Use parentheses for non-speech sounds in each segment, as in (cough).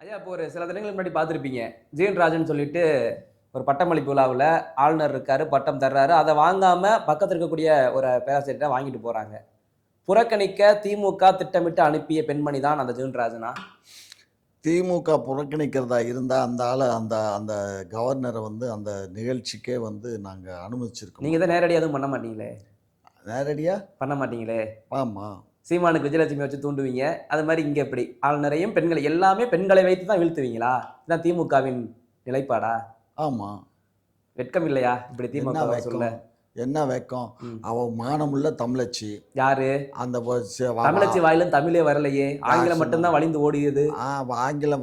ஐயா இப்போ ஒரு சில தினங்களுக்கு முன்னாடி பார்த்துருப்பீங்க. ஜீன் ராஜன் சொல்லிட்டு ஒரு பட்டமளிப்பு விழாவில் ஆளுநர் இருக்காரு பட்டம் தர்றாரு. அதை வாங்காம பக்கத்தில் இருக்கக்கூடிய ஒரு பேராசிரியர்கிட்ட வாங்கிட்டு போறாங்க. புறக்கணிக்க திமுக திட்டமிட்டு அனுப்பிய பெண்மணி தான் அந்த ஜீன் ராஜனா திமுக புறக்கணிக்கிறதா இருந்தால் அந்த ஆளை அந்த அந்த கவர்னரை வந்து அந்த நிகழ்ச்சிக்கே வந்து நாங்கள் அனுமதிச்சிருக்கோம். நீங்க தான் நேரடியாக எதுவும் பண்ண மாட்டீங்களே? நேரடியாக பண்ண மாட்டீங்களே? ஆமாம் சீமானுக்கு விஜயலட்சுமி வச்சு தூண்டுவீங்க. அது மாதிரி இங்க எப்படி? ஆளுநரையும் பெண்களை எல்லாமே பெண்களை வைத்து தான் வீழ்த்துவீங்களா? இதுதான் திமுகவின் நிலைப்பாடா? ஆமாம் வெட்கம் இல்லையா? இப்படி திமுக சொல்ல? என்ன வெக்கம். அவ மானமுள்ள தமிழச்சி. யாரு? அந்த தமிழச்சி வாயிலும் தமிழே வரலையே. ஆங்கிலம். மட்டும்தான் வழிந்து ஓடியது. ஆங்கில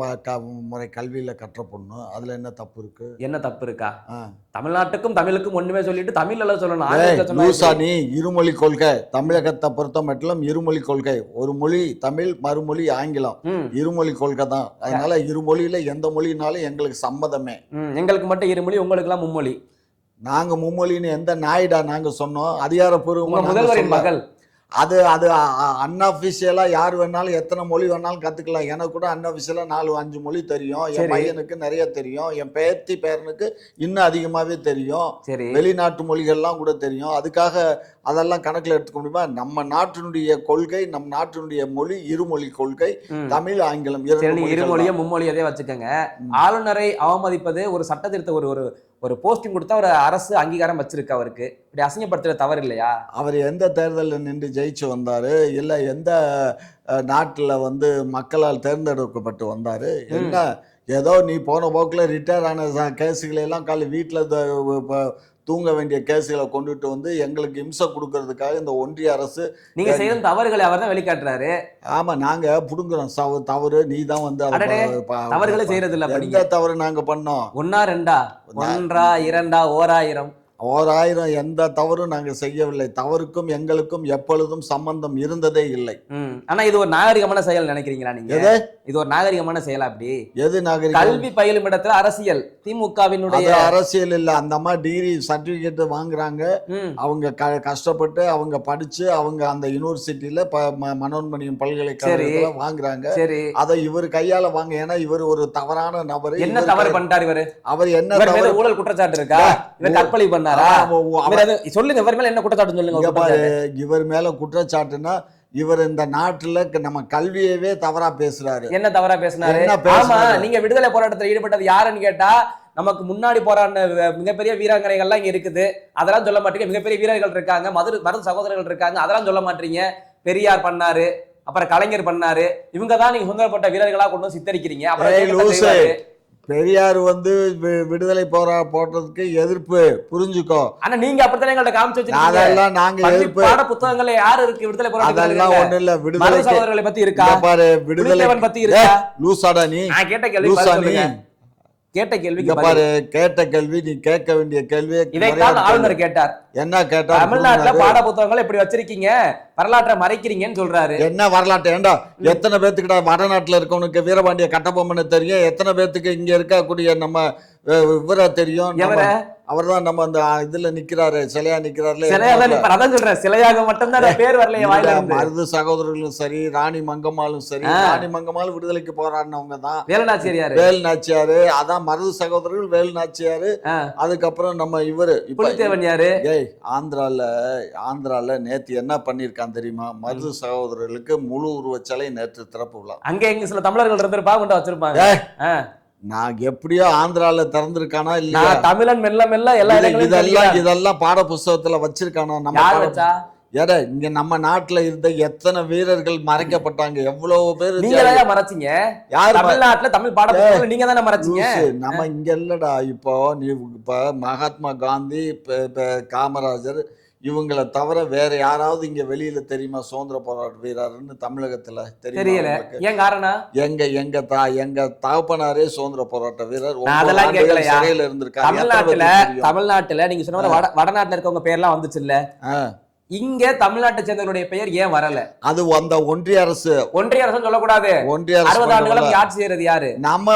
முறை கல்வியில் கற்ற பொண்ணு. அதில் என்ன தப்பு இருக்கு? என்ன தப்பு இருக்கா. தமிழ்நாட்டுக்கும் தமிழுக்கும் ஒண்ணுமே சொல்லிட்டு தமிழ்ல சொல்லணும். லூசா? நீ இருமொழி கொள்கை. தமிழகத்தை பொறுத்த மட்டும் இருமொழி கொள்கை. ஒரு மொழி தமிழ் மறுமொழி ஆங்கிலம். இருமொழி கொள்கை தான். அதனால இருமொழியில எந்த மொழினாலும் எங்களுக்கு சம்மதமே. எங்களுக்கு மட்டும் இருமொழி உங்களுக்கு எல்லாம் மும்மொழி. நாங்க மும்மொழின்னு எந்த நாயுடா நாங்க சொன்னோம் அதிகாரப்பூர்வமா உங்க நாங்க முதல்வரின் சொல்லல. மகள் அது அது அன்அபிஷியலா யார் வேணாலும் எத்தனை மொழி வேணாலும் கத்துக்கலாம் எனக்கு கூட அன்அபிஷியலா நாலு அஞ்சு மொழி தெரியும். என் பையனுக்கு நிறைய தெரியும் என் பேத்தி பேரனுக்கு இன்னும் அதிகமாவே தெரியும் வெளிநாட்டு மொழிகள்லாம் கூட தெரியும் அதுக்காக அதெல்லாம் கணக்கில் எடுத்துக்க முடியுமா நம்ம நாட்டினுடைய கொள்கை நம் நாட்டினுடைய மொழி இருமொழி கொள்கை. தமிழ் ஆங்கிலம் இருமொழியோ. மும்மொழியதே வச்சுக்கோங்க. ஆளுநரை அவமதிப்பது ஒரு சட்ட திருத்த ஒரு ஒரு ஒரு போஸ்டிங் கொடுத்தா ஒரு அரசு அங்கீகாரம் வச்சிருக்கு அவருக்கு. இப்படி அசிங்கப்படுத்துற தவறு இல்லையா? அவர் எந்த தேர்தலில் நின்று ஜெயிச்சு வந்தாரு? இல்லை எந்த நாட்டுல வந்து மக்களால் தேர்ந்தெடுக்கப்பட்டு வந்தாரு? என்ன ஏதோ நீ போன போக்குல ரிட்டையர் ஆன ச- கேஸுகளை எல்லாம் காலை வீட்டில் தூங்க வேண்டிய கேஸுகளை கொண்டுட்டு வந்து எங்களுக்கு இம்சை கொடுக்கறதுக்காக இந்த ஒன்றிய அரசு நீங்க செய்த தவறுகளை அவர் தான் வெளிக்காட்டுறாரு. ஆமா நாங்க புடுங்குறோம். சவ தவறு நீ தான் வந்து தவறுகளை செய்யறது இல்ல எந்த தவறு நாங்க பண்ணோம்? ஒன்னா ரெண்டா? ஒன்றா இரண்டா? ஓராயிரம் ஓராயிரம் எந்த தவறும் நாங்க செய்யவில்லை. தவறுக்கும் எங்களுக்கும் எப்பொழுதும் சம்பந்தம் இருந்ததே இல்லை. ஆனா இது ஒரு நாகரிகமான செயல் நினைக்கிறீங்களா நீங்க? எது? இது ஒரு நாகரிகமான செயலா அப்படி? எது நாகரிகம்? கல்வி பயிலும் இடத்துல அரசியல். திமுகவினுடைய அரசியல் இல்ல. அந்த அம்மா டிகிரி சர்டிபிகேட் வாங்குறாங்க. அவங்க கஷ்டப்பட்டு அவங்க படிச்சு அவங்க அந்த யூனிவர்சிட்டியில மனோன்மணியம் பல்கலைக்கழகத்துல வாங்குறாங்க. அதை இவர் கையால வாங்க ஏன்னா இவர் ஒரு தவறான நபர். என்ன தவறு பண்ணிட்டாரு இவரு? அவர் என்ன ஊழல் குற்றச்சாட்டு இருக்கா? இவர் கற்பழி பண்ணாரா? சொல்லுங்க இவர் மேல என்ன குற்றச்சாட்டு சொல்லுங்க. இவர் மேல குற்றச்சாட்டுன்னா இவர் இந்த நாட்டுல நம்ம கல்வியவே தவறா பேசுறாரு. என்ன தவறா பேசினாரு? ஆமா? நீங்க விடுதலை போராட்டத்தில் ஈடுபட்டது யாருன்னு கேட்டா நமக்கு முன்னாடி போராடின மிகப்பெரிய வீராங்கனைகள்லாம் இங்க இருக்குது. அதெல்லாம் சொல்ல மாட்டீங்க. மிகப்பெரிய வீரர்கள் இருக்காங்க மது மருது சகோதரர்கள் இருக்காங்க. அதெல்லாம் சொல்ல மாட்டீங்க. பெரியார் பண்ணாரு அப்புறம் கலைஞர் பண்ணாரு. இவங்க தான் நீங்க சுந்தரப்பட்ட வீரர்களா கொண்டு வந்து சித்தரிக்கிறீங்க. அப்புறம் பெரியார் வந்து விடுதலை போரா போட்டதுக்கு எதிர்ப்பு. புரிஞ்சுக்கோ. ஆனா நீங்க அப்படித்தானே எங்கள்ட்ட காமிச்சு வச்சிருக்கீங்க? அதெல்லாம் நாங்க எதிர்ப்பு. பாட புத்தகங்கள்ல யாரு இருக்கு? விடுதலை அதெல்லாம் போராட்டம் ஒண்ணு இல்ல. விடுதலை சகோதரர்களை பத்தி இருக்கா? பாரு விடுதலை பத்தி இருக்கா? லூசாடா நீ? நான் கேட்ட கேள்வி லூசா நீ? கேட்ட பதில். பாரு கேட்ட கேள்வி நீ கேட்க வேண்டிய கேள்வி இதைத்தான் ஆளுநர் கேட்டார். என்ன கேட்டா தமிழ்நாட்டுல? பாட புத்தகங்களை இப்படி வச்சிருக்கீங்க? வரலாற்றை மறைக்கிறீங்கன்னு சொல்றாரு. என்ன வரலாற்று? ஏண்டா எத்தனை பேத்துக்கிட்ட வடநாட்டுல இருக்கவனுக்கு வீரபாண்டிய கட்டபொம்மனை தெரியும்? எத்தனை பேத்துக்கு இங்க இருக்கக்கூடிய நம்ம இவரை தெரியும்? அவர் தான் நம்ம அந்த இதுல நிக்கிறாரு சிலையா இப்ப அதான் சொல்றேன். சிலையாக மட்டும்தான் பேர் வரலையே வாயில மருது சகோதரர்களும் சரி ராணி மங்கம்மாளும் சரி. ராணி மங்கம்மாள் விடுதலைக்கு போராடினவங்க தான். வேலுநாச்சியாரு வேல் நாச்சியாரு அதான் மருது சகோதரர்கள் வேல் நாச்சியாரு. ஆ. அதுக்கப்புறம் நம்ம இவரு புலித்தேவன் யாரு? ஏய் ஆந்திரால ஆந்திரால நேத்து என்ன பண்ணிருக்கான் தெரியுமா? மருது சகோதரர்களுக்கு முழு உருவச்சலை நேற்று திறப்பு விழா. அங்க எங்க சில தமிழர்கள் இருந்திருப்பா கொண்டு வச்சிருப்பாங்க. நான் எப்படியோ ஆந்திரால திறந்திருக்கானா இல்லையா? நான் தமிழன் மெல்ல மெல்ல எல்லா இதெல்லாம். இதெல்லாம் பாட புஸ்தகத்துல வச்சிருக்கானா நம்ம ஏடா இங்க நம்ம நாட்டுல இருந்த எத்தனை வீரர்கள் மறைக்கப்பட்டாங்க? எவ்வளவு பேர் நீங்க மறைச்சீங்க. யார் தமிழ்நாட்டுல தமிழ் பாட புத்தகங்களை நீங்க தானே மறைச்சீங்க. நம்ம இங்க இல்லடா. இப்போ நீ இப்ப மகாத்மா காந்தி காமராஜர் இவங்களை தவிர வேற யாராவது இங்க வெளியில தெரியுமா சுதந்திர போராட்ட வீரர்னு தமிழகத்துல தெரியுமா தெரியல? ஏன் காரணம்? எங்க எங்க தா எங்க தகப்பனாரே சுதந்திர போராட்ட வீரர். அதெல்லாம்? சிறையில இருந்திருக்காரு. தமிழ்நாட்டுல? தமிழ்நாட்டுல நீங்க சொன்ன வடநாட்டுல இருக்கவங்க பேர்லாம் வந்துச்சு இல்ல இங்க தமிழ்நாட்டை சேர்ந்தவருடைய பெயர் ஏன் வரல? அது அந்த ஒன்றிய அரசு. ஒன்றிய அரசு சொல்லக்கூடாது. ஒன்றிய அரசு அறுபது ஆண்டுகளும் ஆட்சி செய்யறது யாரு? நம்ம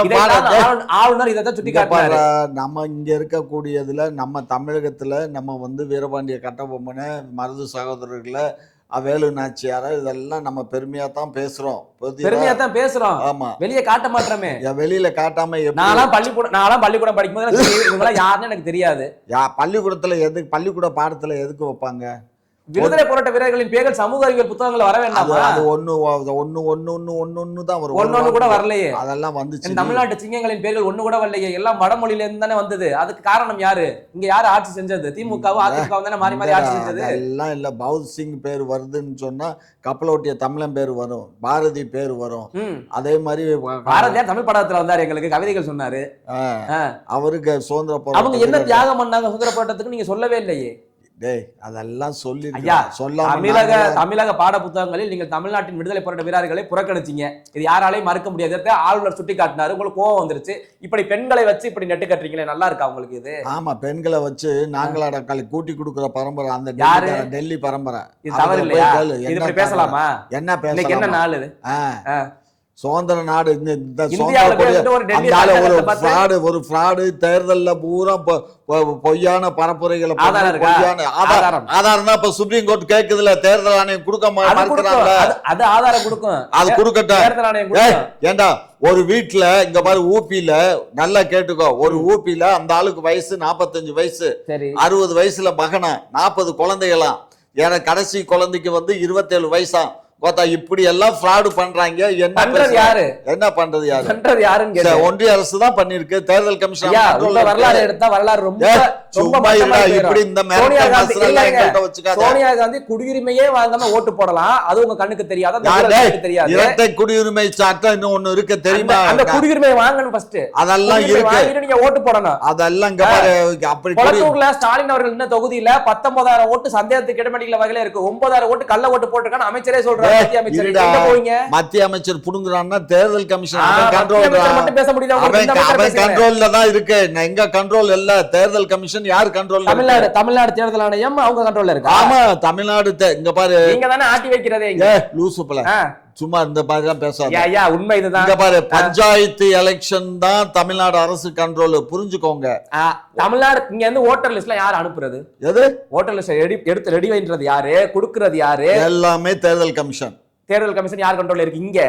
ஆளுநர் இதை சுட்டி பாரு, நம்ம இங்க இருக்கக்கூடியதுல நம்ம தமிழகத்துல நம்ம வந்து வீரபாண்டிய கட்டபொம்மனை மருது சகோதரர்களை வேலு நாச்சியார இதெல்லாம் நம்ம பெருமையா தான் பேசுறோம். பெருமையா தான் பேசுறோம். ஆமா. வெளியே காட்ட மாட்டோமே. வெளியில காட்டாம நான்லாம் பள்ளிக்கூடம் நான்லாம் பள்ளிக்கூடம் படிக்கும்போது இவங்கெல்லாம் யாருன்னு எனக்கு தெரியாது. பள்ளிக்கூடத்துல எதுக்கு பள்ளிக்கூட பாடத்துல எதுக்கு வைப்பாங்க? விடுதலை போராட்ட வீரர்களின் பேர்கள் சமூக அறிவியல் புத்தகங்கள் வர அது வேண்டாமா? அது ஒண்ணு ஒண்ணு ஒண்ணு ஒண்ணு ஒண்ணு ஒண்ணு தான் வரும். ஒன்னொன்னு கூட வரலையே. அதெல்லாம் வந்துச்சு. தமிழ்நாட்டு சிங்கங்களின் பேர்கள் ஒண்ணு கூட வரலையே. எல்லாம் வடமொழியில இருந்து தானே வந்தது. அதுக்கு காரணம் யாரு? இங்க யாரு ஆட்சி செஞ்சது? திமுகவும் அதிமுகவும் தானே மாறி மாறி ஆட்சி செஞ்சது? அதெல்லாம் இல்ல. பௌத் சிங் பேர் வருதுன்னு சொன்னா கப்பலோட்டிய தமிழன் பேர் வரும். பாரதி பேர் வரும். அதே மாதிரி பாரதியார் தமிழ் படத்துல வந்தாரு எங்களுக்கு. கவிதைகள் சொன்னாரு. அவருக்கு சுதந்திர அவங்க என்ன தியாகம் பண்ணாங்க சுதந்திர போராட்டத்துக்கு நீங்க சொல்லவே இல்லையே. டேய் அதெல்லாம் சொல்லி ஐயா, சொல்லாம தமிழக தமிழக பாட புத்தகங்களில் நீங்கள் தமிழ்நாட்டின் விடுதலை போராட்ட வீரர்களை புறக்கணிச்சீங்க. இது யாராலையும் மறுக்க முடியாது. ஆளுநர் சுட்டி காட்டினாரு உங்களுக்கு கோவம் வந்துருச்சு. இப்படி பெண்களை வச்சு இப்படி நெட்டு கட்டுறீங்களே நல்லா இருக்கா உங்களுக்கு இது? ஆமா பெண்களை வச்சு நாங்களாட களி கூட்டி கொடுக்குற பரம்பரை அந்த யாரு? டெல்லி பரம்பரை. இது தவறு இல்லையா? இது பேசலாமா? என்ன இன்னைக்கு என்ன நாள். சுதந்திர நாடு ஒரு ஃப்ராடு ஒரு ஃப்ராடு தேர்தல்ல பூரா பொய்யான பரப்புரைகளை? பொய்யான ஆதாரம். தான் இப்ப சுப்ரீம் கோர்ட் கேக்குதுல தேர்தல் ஆணையம் கொடுக்க மா- அது ஆதாரம் கொடுக்கும். அது கொடுக்கட்டும். ஏண்டா ஒரு வீட்ல இங்க பாரு ஊபில நல்லா கேட்டுக்கோ. ஒரு ஊபில அந்த ஆளுக்கு வயசு 45 வயசு. அறுபது வயசுல மகனா நாற்பது குழந்தைகளாம். எனக்கு கடைசி குழந்தைக்கு வந்து இருபத்தேழு வயசாம் பார்த்தா இப்படி எல்லாம் ஃப்ராடு பண்றாங்க. என்ன பண்றது? யாரு? என்ன பண்றது யாரு? பண்றது யாருன்னு ஒன்றிய அரசு தான் பண்ணிருக்கு தேர்தல் கமிஷன். வரலாறு எடுத்தா வரலாறு ரொம்ப இப்படி இந்த சோனியா காந்தி. சோனியா குடியுரிமையே வாங்காம ஓட்டு போடலாம். அது உங்க கண்ணுக்கு தெரியாது. தெரியாது. குடியுரிமை சட்டம் இன்னும் ஒண்ணு இருக்கு தெரியுமா? அந்த- குடியுரிமை வாங்கணும் ஃபர்ஸ்ட் அதெல்லாம் இருக்கு. நீங்க ஓட்டு போடணும். அதெல்லாம் இங்க அப்படி கொளத்தூர்ல ஸ்டாலின் அவர்கள் இன்ன தொகுதியில பத்தொன்பதாயிரம் ஓட்டு சந்தேகத்துக்கு இடமடிக்கல வகையில இருக்கு. ஒன்பதாயிரம் ஓட்டு கள்ள ஓட்டு போட்டிருக்கான்னு அமைச்சரே சொல்றாரு. மத்திய அமைச்சர். போவீங்க? மத்திய அமைச்சர் புடுங்குறான்னா தேர்தல் கமிஷன் கண்ட்ரோல் மட்டும் பேச உங்களுக்கு? அவன். கண்ட்ரோல்ல தான் இருக்கு. எங்க கண்ட்ரோல் இல்ல. தேர்தல் கமிஷன் யார் கண்ட்ரோல் தமிழ்நாடு தமிழ்நாடு தேர்தல் ஆணையம் அவங்க கண்ட்ரோல்ல இருக்கு? ஆமா தமிழ்நாடு இங்க பாரு. நீங்க தானே ஆட்டி வைக்கிறதே இங்க. லூசு பல. சும்மா இந்த மாதிரி தான் பேசாத உண்மை இதுதான். இங்க பாரு பஞ்சாயத்து எலெக்ஷன் தான் தமிழ்நாடு அரசு கண்ட்ரோல் புரிஞ்சுக்கோங்க. தமிழ்நாடு இங்க இருந்து ஓட்டர் லிஸ்ட்ல யார் அனுப்புறது? எது? ஓட்டர் லிஸ்ட் எடுத்து ரெடி வைன்றது யாரு? குடுக்குறது யாரு? எல்லாமே தேர்தல் கமிஷன். தேர்தல் கமிஷன் யார் கண்ட்ரோல்ல இருக்கு? இங்க.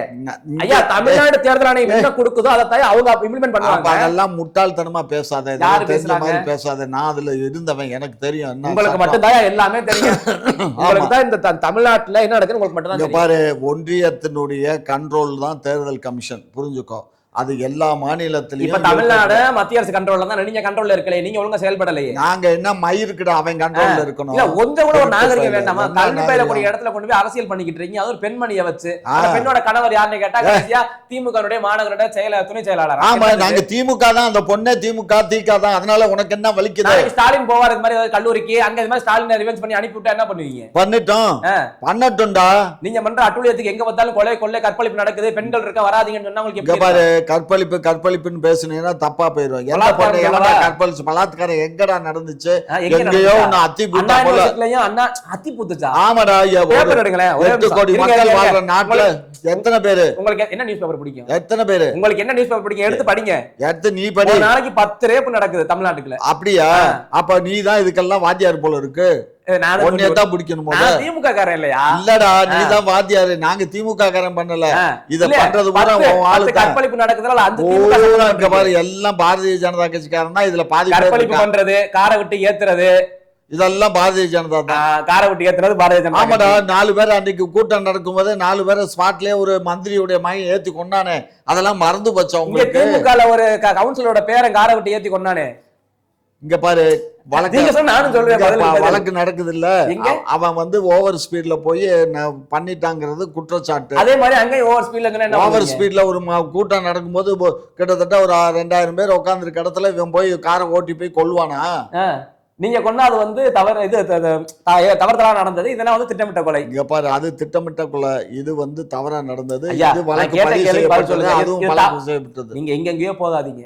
ஐயா தமிழ்நாடு தேர்தல் ஆணையம் என்ன கொடுக்குதோ அதை தான் அவங்க இம்ப்ளிமெண்ட் பண்ணுவாங்க. அதெல்லாம் முட்டாள்தனமா பேசாத யாரு தெரிஞ்ச? மாதிரி பேசாத. நான் அதுல இருந்தவன் எனக்கு தெரியும். உங்களுக்கு. மட்டும் தான் எல்லாமே தெரியும். (coughs) உங்களுக்கு தான் இந்த தமிழ்நாட்டுல என்ன நடக்குது உங்களுக்கு மட்டும் தான் பாரு ஒன்றியத்தினுடைய கண்ட்ரோல் தான் தேர்தல் கமிஷன். புரிஞ்சுக்கோ. அது எல்லா இப்ப மாநிலத்திலையும் தமிழ்நாடு மத்திய அரசு கண்ட்ரோல்ல தான். நீங்க கண்ட்ரோல்ல இருக்கலையே. நீங்க ஒழுங்கா செயல்படலையே. நாங்க என்ன மயிருக்குடா அவன் கண்ட்ரோல்ல இருக்கணும். இல்ல கொஞ்சம் கூட ஒரு நாகரிகம் வேண்டாமா? கல்வி பயிலக்கூடிய இடத்துல கொண்டு போய் அரசியல் பண்ணிக்கிட்டு இருக்கீங்க. அது ஒரு பெண்மணியை வச்சு. பெண்ணோட கணவர் யாருன்னு கேட்டா கடைசியா திமுக மாநகரோட செயல துணை செயலாளர்? ஆமா நாங்க திமுக தான். அந்த பொண்ணே திமுக திக தான். அதனால உனக்கு என்ன வலிக்குது? ஸ்டாலின் போவார் இது மாதிரி கல்லூரிக்கு அங்க இது மாதிரி ஸ்டாலின் ரிவெஞ்ச் பண்ணி அனுப்பி விட்டா என்ன பண்ணுவீங்க? பண்ணிட்டோம். பண்ணட்டும்டா. நீங்க பண்ற அட்டுழியத்துக்கு எங்க பார்த்தாலும் கொலை கொள்ளை கற்பழிப்பு நடக்குது. பெண்கள் இருக்க வராதீங்கன்னு சொன்னா உங்களுக்கு கற்பழிப்பு கற்பழிப்புன்னு பேசுனீங்கன்னா தப்பா எவனா சொல்லவா? கற்பழிச்சு பலாத்காரம் எங்கடா நடந்துச்சு? எங்கேயோ? ஒண்ணு அத்தி பூத்தா போல. அண்ணா அத்தி புத்துச்சா? ஆமாடா எட்டு. கோடி மக்கள் வாழ்ற. நாட்டுல எத்தனை பேரு? உங்களுக்கு என்ன நியூஸ் பேப்பர் பிடிக்கும்? எத்தனை பேரு? உங்களுக்கு என்ன நியூஸ் பேப்பர் பிடிக்கும்? எடுத்து படிங்க. எடுத்து நீ படி. நாளைக்கு பத்து ரேப்பு நடக்குது தமிழ்நாட்டுக்குள்ள. அப்படியா? அப்ப நீ தான் இதுக்கெல்லாம் வாத்தியார் போல இருக்கு. உன்னைய தான் பிடிக்கணும் திமுக காரன் இல்லையா? இல்லடா நீ தான் வாத்தியாரு. நாங்க திமுக காரன் பண்ணல. இத பண்றது பூரா பத்து- உன் ஆளு கற்பழிப்பு அந்த திமுக பூரா. பாரு எல்லாம் பாரதிய ஜனதா கட்சிக்காரன் தான் இதுல பாதி பேர் கற்பழிப்பு. பண்றது காரை விட்டு ஏத்துறது. இதெல்லாம் பாரதிய ஜனதா தான். காரை விட்டு ஏத்துறது பாரதிய ஜனதா ஆமாடா. நாலு பேர் அன்னைக்கு கூட்டம் நடக்கும்போது நாலு பேரை ஸ்பாட்லயே ஒரு மந்திரியுடைய மகன் ஏத்தி கொண்டானே. அதெல்லாம் மறந்து போச்சா இங்க உங்களுக்கு திமுகல ஒரு கவுன்சிலரோட பேரன் காரை விட்டு ஏத்தி கொண்டானே. இங்க பாரு வழக்கு நானும் சொல்றேன். வழக்கு நடக்குது இல்ல? அவன் வந்து ஓவர் ஸ்பீட்ல போய் பண்ணிட்டாங்கிறது குற்றச்சாட்டு அதே மாதிரி அங்க ஓவர் ஸ்பீட்ல ஓவர்? ஸ்பீட்ல ஒரு கூட்டம் நடக்கும்போது கிட்டத்தட்ட ஒரு ரெண்டாயிரம் பேர் உட்காந்துருக்க இடத்துல இவன் போய் காரை ஓட்டி போய் கொல்லுவானா. நீங்க கொண்டா அது வந்து தவறு இது தவறுதலா நடந்தது இதெல்லாம் வந்து திட்டமிட்ட கொலை இங்க பாரு அது திட்டமிட்ட கொலை இது வந்து தவறா நடந்தது இது வழக்கு. அதுவும் நீங்க எங்கெங்கயோ போகாதீங்க